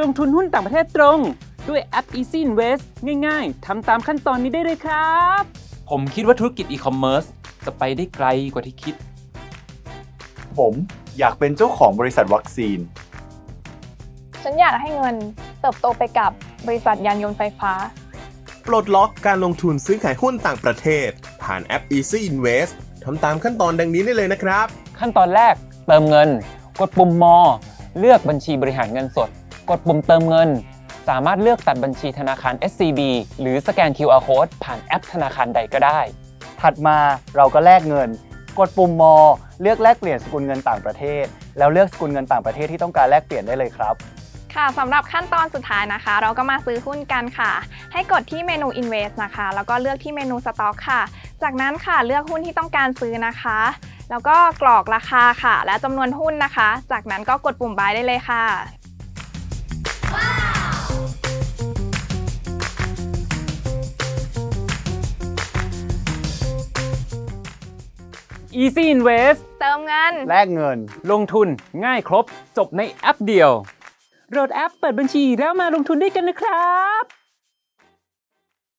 ลงทุนหุ้นต่างประเทศตรง ด้วยแอป Easy Invest ง่ายๆ ทำตามขั้นตอนนี้ได้เลยครับ ผมคิดว่าธุรกิจอีคอมเมิร์ซจะไปได้ไกลกว่าที่คิด ผมอยากเป็นเจ้าของบริษัทวัคซีน ฉันอยากให้เงินเติบโตไปกับบริษัทยานยนต์ไฟฟ้า ปลดล็อกการลงทุนซื้อขายหุ้นต่างประเทศ ผ่านแอป Easy Invest ทำตามขั้นตอนดังนี้ได้เลยนะครับ ขั้นตอนแรกเติมเงิน กดปุ่มมอ เลือกบัญชีบริหารเงินสด กดปุ่มเติมเงิน สามารถเลือกตัดบัญชีธนาคาร SCB หรือสแกน QR Code ผ่านแอปธนาคารใดก็ได้ ถัดมาเราก็แลกเงิน กดปุ่มมอ เลือกแลกเปลี่ยนสกุลเงินต่างประเทศ แล้วเลือกสกุลเงินต่างประเทศที่ต้องการแลกเปลี่ยนได้เลยครับ ค่ะสำหรับขั้นตอนสุดท้ายนะคะ เราก็มาซื้อหุ้นกันค่ะ ให้กดที่เมนู Invest นะคะ แล้วก็เลือกที่เมนู Stock ค่ะ จากนั้นค่ะเลือกหุ้นที่ต้องการซื้อนะคะ แล้วก็กรอกราคาค่ะ และจำนวนหุ้นนะคะ จากนั้นก็กดปุ่ม Buy ได้เลยค่ะ Easy Invest เติมเงิน แลกเงิน ลงทุนง่ายครบ จบในแอปเดียว โหลดแอปเปิดบัญชีแล้วมาลงทุนด้วยกันนะครับ